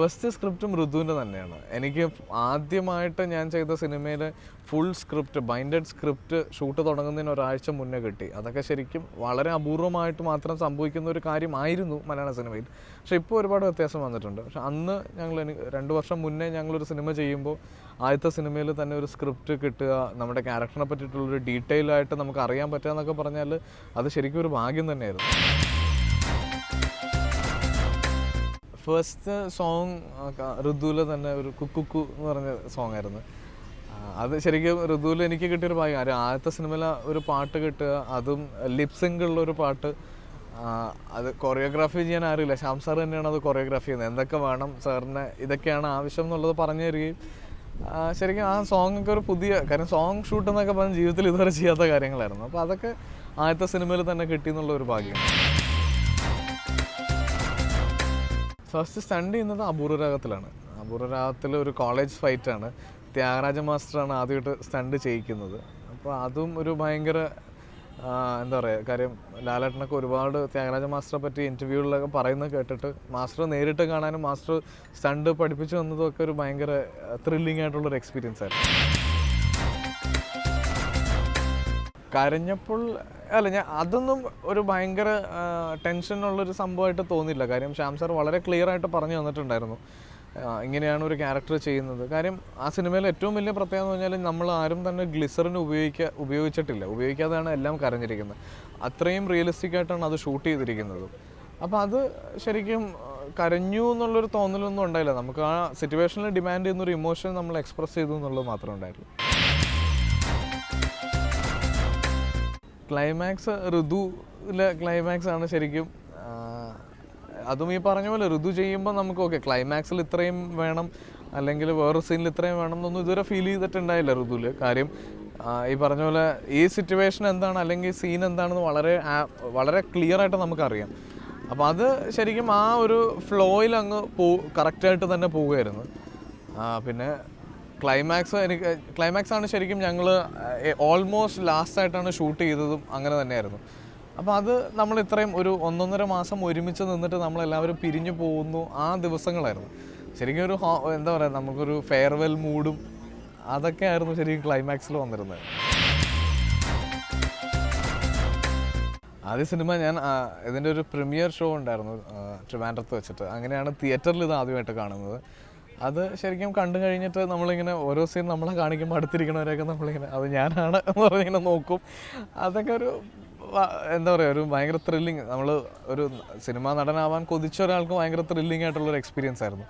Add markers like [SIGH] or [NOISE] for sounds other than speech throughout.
First script മൃദുവിന്റെ തന്നെയാണ്. എനിക്ക് ആദ്യമായിട്ട് ഞാൻ ചെയ്ത സിനിമയിൽ full script binded script shoot തുടങ്ങുന്നതിന് ഒരാഴ്ച മുന്നേ കിട്ടി. അതൊക്കെ ശരിക്കും വളരെ അപൂർവമായിട്ട് മാത്രം സംഭവിക്കുന്ന ഒരു കാര്യമായിരുന്നു മലയാള സിനിമയിൽ. പക്ഷേ ഇപ്പോൾ ഒരുപാട് വ്യത്യാസം വന്നിട്ടുണ്ട്. പക്ഷെ അന്ന് ഞങ്ങൾ എനിക്ക് രണ്ട് വർഷം മുന്നേ ഞങ്ങളൊരു സിനിമ ചെയ്യുമ്പോൾ ആദ്യത്തെ സിനിമയിൽ തന്നെ ഒരു സ്ക്രിപ്റ്റ് കിട്ടുക നമ്മുടെ ക്യാരക്ടറിനെ പറ്റിയിട്ടുള്ളൊരു ഡീറ്റെയിൽ ആയിട്ട് നമുക്ക് അറിയാൻ പറ്റുക എന്നൊക്കെ പറഞ്ഞാൽ അത് ശരിക്കും ഒരു ഭാഗ്യം തന്നെയായിരുന്നു. ഫസ്റ്റ് സോങ് ഋതുവിലെ തന്നെ ഒരു കുക്കുക്കു എന്ന് പറഞ്ഞ സോങ് ആയിരുന്നു. അത് ശരിക്കും ഋതുവിൽ എനിക്ക് കിട്ടിയൊരു ഭാഗ്യം. ആരും ആദ്യത്തെ സിനിമയിൽ ഒരു പാട്ട് കിട്ടുക അതും ലിപ്സിംഗുള്ള ഒരു പാട്ട്. അത് കൊറിയോഗ്രാഫി ചെയ്യാൻ ആരുമില്ല. ശ്യാം സാർ തന്നെയാണ് അത് കൊറിയോഗ്രാഫി ചെയ്യുന്നത്. എന്തൊക്കെ വേണം സാറിന് ഇതൊക്കെയാണ് ആവശ്യം എന്നുള്ളത് പറഞ്ഞു തരികയും ശരിക്കും ആ സോങ് ഒക്കെ ഒരു പുതിയ കാര്യം സോങ് ഷൂട്ട് എന്നൊക്കെ പറഞ്ഞ ജീവിതത്തിൽ ഇതുവരെ ചെയ്യാത്ത കാര്യങ്ങളായിരുന്നു. അപ്പോൾ അതൊക്കെ ആദ്യത്തെ സിനിമയിൽ തന്നെ കിട്ടി എന്നുള്ള ഒരു ഭാഗ്യം. ഫസ്റ്റ് സ്റ്റണ്ട് ചെയ്യുന്നത് അപൂർവ രാഗത്തിലാണ്. അപൂർവ രാഗത്തിൽ ഒരു കോളേജ് ഫൈറ്റാണ് ത്യാഗരാജ മാസ്റ്ററാണ് ആദ്യമായിട്ട് സ്റ്റണ്ട് ചെയ്യിക്കുന്നത്. അപ്പോൾ അതും ഒരു ഭയങ്കര എന്താ പറയുക കാര്യം ലാലേട്ടനൊക്കെ ഒരുപാട് ത്യാഗരാജ മാസ്റ്ററെ പറ്റി ഇന്റർവ്യൂകളിലൊക്കെ പറയുന്നത് കേട്ടിട്ട് മാസ്റ്റർ നേരിട്ട് കാണാനും മാസ്റ്റർ സ്റ്റണ്ട് പഠിപ്പിച്ചു വന്നതും ഒക്കെ ഒരു ഭയങ്കര ത്രില്ലിംഗ് ആയിട്ടുള്ളൊരു എക്സ്പീരിയൻസ് ആയിരുന്നു. കരഞ്ഞപ്പോൾ അല്ല ഞാൻ അതൊന്നും ഒരു ഭയങ്കര ടെൻഷനുള്ളൊരു സംഭവമായിട്ട് തോന്നില്ല കാര്യം ശ്യാം സാർ വളരെ ക്ലിയർ ആയിട്ട് പറഞ്ഞു തന്നിട്ടുണ്ടായിരുന്നു. ഇങ്ങനെയാണ് ഒരു ക്യാരക്ടർ ചെയ്യുന്നത്. കാര്യം ആ സിനിമയിൽ ഏറ്റവും വലിയ പ്രത്യേകത എന്ന് പറഞ്ഞാൽ നമ്മൾ ആരും തന്നെ ഗ്ലിസറിന് ഉപയോഗിക്കുക ഉപയോഗിച്ചിട്ടില്ല. ഉപയോഗിക്കാതെയാണ് എല്ലാം കരഞ്ഞിരിക്കുന്നത്. അത്രയും റിയലിസ്റ്റിക് ആയിട്ടാണ് അത് ഷൂട്ട് ചെയ്തിരിക്കുന്നത്. അപ്പോൾ അത് ശരിക്കും കരഞ്ഞു എന്നുള്ളൊരു തോന്നലൊന്നും ഉണ്ടായില്ല. നമുക്ക് ആ സിറ്റുവേഷനിൽ ഡിമാൻഡ് ചെയ്യുന്ന ഒരു ഇമോഷൻ നമ്മൾ എക്സ്പ്രസ് ചെയ്തു എന്നുള്ളത് മാത്രമേ ഉണ്ടായിട്ടുള്ളൂ. ക്ലൈമാക്സ് ഋതുവിലെ ക്ലൈമാക്സ് ആണ് ശരിക്കും. അതും ഈ പറഞ്ഞ പോലെ ഋതു ചെയ്യുമ്പോൾ നമുക്ക് ഓക്കെ ക്ലൈമാക്സിൽ ഇത്രയും വേണം അല്ലെങ്കിൽ വേറൊരു സീനിൽ ഇത്രയും വേണം എന്നൊന്നും ഇതുവരെ ഫീൽ ചെയ്തിട്ടുണ്ടായില്ല ഋതുവിൽ കാര്യം ഈ പറഞ്ഞ പോലെ ഈ സിറ്റുവേഷൻ എന്താണ് അല്ലെങ്കിൽ സീൻ എന്താണെന്ന് വളരെ വളരെ ക്ലിയർ ആയിട്ട് നമുക്കറിയാം. അപ്പോൾ അത് ശരിക്കും ആ ഒരു ഫ്ലോയിൽ അങ്ങ് പോ കറക്റ്റായിട്ട് തന്നെ പോവുകയായിരുന്നു പിന്നെ ക്ലൈമാക്സ് എനിക്ക് ക്ലൈമാക്സ് ആണ് ശരിക്കും ഞങ്ങൾ ഓൾമോസ്റ്റ് ലാസ്റ്റ് ആയിട്ടാണ് ഷൂട്ട് ചെയ്തതും അങ്ങനെ തന്നെയായിരുന്നു. അപ്പോൾ അത് നമ്മൾ ഇത്രയും ഒരു ഒന്നൊന്നര മാസം ഒരുമിച്ച് നിന്നിട്ട് നമ്മളെല്ലാവരും പിരിഞ്ഞു പോകുന്നു ആ ദിവസങ്ങളായിരുന്നു. ശരിക്കും ഒരു എന്താ പറയുക നമുക്കൊരു ഫെയർവെൽ മൂഡും അതൊക്കെ ആയിരുന്നു ശരിക്കും ക്ലൈമാക്സിൽ വന്നിരുന്നത്. ആദ്യ സിനിമ ഞാൻ ഇതിന്റെ ഒരു പ്രീമിയർ ഷോ ഉണ്ടായിരുന്നു ട്രിവാൻഡ്രത്ത് വെച്ചിട്ട്. അങ്ങനെയാണ് തിയേറ്ററിൽ ഇത് ആദ്യമായിട്ട് കാണുന്നത്. അത് ശരിക്കും കണ്ടു കഴിഞ്ഞിട്ട് നമ്മളിങ്ങനെ ഓരോ സീൻ നമ്മളെ കാണിക്കുമ്പോൾ അടുത്തിരിക്കണവരെയൊക്കെ നമ്മളിങ്ങനെ അത് ഞാനാണ് [LAUGHS] എന്ന് പറഞ്ഞിങ്ങനെ നോക്കും. അതൊക്കെ ഒരു എന്താ പറയുക ഒരു ഭയങ്കര ത്രില്ലിങ് നമ്മൾ ഒരു സിനിമാ നടനാവാൻ കൊതിച്ച ഒരാൾക്ക് ഭയങ്കര ത്രില്ലിംഗ് ആയിട്ടുള്ളൊരു എക്സ്പീരിയൻസ് ആയിരുന്നു.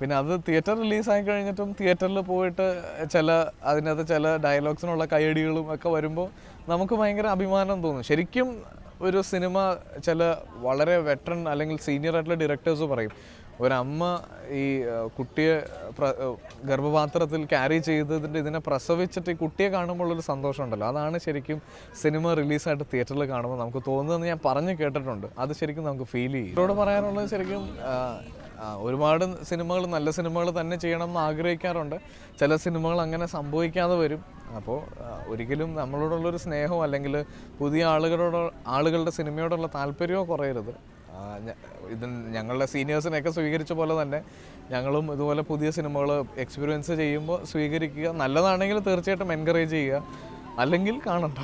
പിന്നെ അത് തിയേറ്റർ റിലീസായി കഴിഞ്ഞിട്ടും തിയേറ്ററിൽ പോയിട്ട് ചില അതിനകത്ത് ചില ഡയലോഗ്സിനുള്ള കൈയടികളും ഒക്കെ വരുമ്പോൾ നമുക്ക് ഭയങ്കര അഭിമാനം തോന്നും. ശരിക്കും ഒരു സിനിമ ചില വളരെ വെറ്ററൻ അല്ലെങ്കിൽ സീനിയർ ആയിട്ടുള്ള ഡയറക്ടേഴ്സ് പറയും ഒരമ്മ ഈ കുട്ടിയെ ഗർഭപാത്രത്തിൽ ക്യാരി ചെയ്തതിന്റെ ഇതിനെ പ്രസവിച്ചിട്ട് ഈ കുട്ടിയെ കാണുമ്പോൾ ഉള്ളൊരു സന്തോഷം ഉണ്ടല്ലോ അതാണ് ശരിക്കും സിനിമ റിലീസായിട്ട് തിയേറ്ററിൽ കാണുമ്പോൾ നമുക്ക് തോന്നുന്നതെന്ന് ഞാൻ പറഞ്ഞു കേട്ടിട്ടുണ്ട്. അത് ശരിക്കും നമുക്ക് ഫീൽ ചെയ്യും. ഇവരോട് പറയാനുള്ളത് ശരിക്കും ഒരുപാട് സിനിമകൾ നല്ല സിനിമകൾ തന്നെ ചെയ്യണം എന്ന് ആഗ്രഹിക്കാറുണ്ട്. ചില സിനിമകൾ അങ്ങനെ സംഭവിക്കാതെ വരും. അപ്പോൾ ഒരിക്കലും നമ്മളോടുള്ളൊരു സ്നേഹമോ അല്ലെങ്കിൽ പുതിയ ആളുകളോട് ആളുകളുടെ സിനിമയോടുള്ള താല്പര്യമോ കുറയരുത്. ഇത് ഞങ്ങളുടെ സീനിയേഴ്സിനെയൊക്കെ സ്വീകരിച്ച പോലെ തന്നെ ഞങ്ങളും ഇതുപോലെ പുതിയ സിനിമകൾ എക്സ്പീരിയൻസ് ചെയ്യുമ്പോൾ സ്വീകരിക്കുക. നല്ലതാണെങ്കിൽ തീർച്ചയായിട്ടും എൻകറേജ് ചെയ്യുക. അല്ലെങ്കിൽ കാണണ്ട.